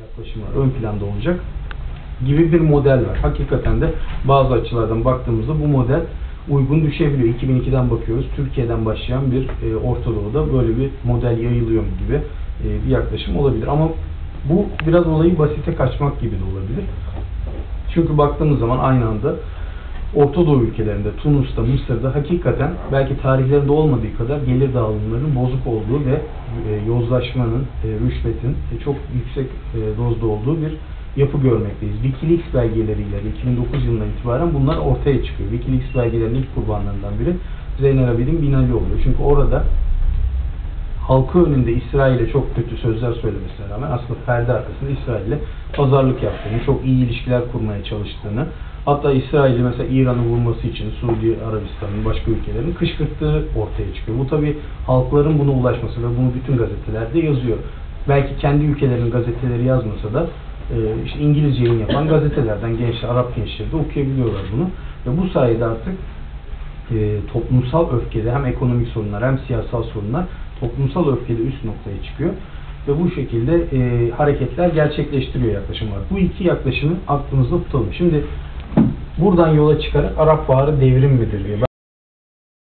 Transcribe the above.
yaklaşımlar ön planda olacak gibi bir model var. Hakikaten de bazı açılardan baktığımızda bu model uygun düşebiliyor. 2002'den bakıyoruz. Türkiye'den başlayan bir e, Orta Doğu'da böyle bir model yayılıyor gibi e, bir yaklaşım olabilir. Ama bu biraz olayı basite kaçmak gibi de olabilir. Çünkü baktığımız zaman aynı anda Orta Doğu ülkelerinde, Tunus'ta, Mısır'da hakikaten belki tarihlerinde olmadığı kadar gelir dağılımlarının bozuk olduğu ve e, yozlaşmanın, e, rüşvetin e, çok yüksek e, dozda olduğu bir yapı görmekteyiz. Wikileaks belgeleriyle 2009 yılından itibaren bunlar ortaya çıkıyor. Wikileaks belgelerinin ilk kurbanlarından biri Zeynel Abidin Binali oluyor. Çünkü orada halkı önünde İsrail'e çok kötü sözler söylemesine rağmen aslında perde arkasında İsrail'le pazarlık yaptığını, çok iyi ilişkiler kurmaya çalıştığını, hatta İsrail'i mesela İran'ı vurması için Suudi Arabistan'ın başka ülkelerin kışkırttığı ortaya çıkıyor. Bu tabi halkların buna ulaşması ve bunu bütün gazetelerde yazıyor. Belki kendi ülkelerinin gazeteleri yazmasa da e, işte İngilizce yayın yapan gazetelerden gençler, Arap gençleri de okuyabiliyorlar bunu. Ve bu sayede artık e, toplumsal öfkede hem ekonomik sorunlar hem siyasal sorunlar toplumsal öfkede üst noktaya çıkıyor. Ve bu şekilde e, hareketler gerçekleştiriyor yaklaşım var. Bu iki yaklaşımı aklımızda tutalım. Şimdi buradan yola çıkarak Arap Baharı devrim midir diye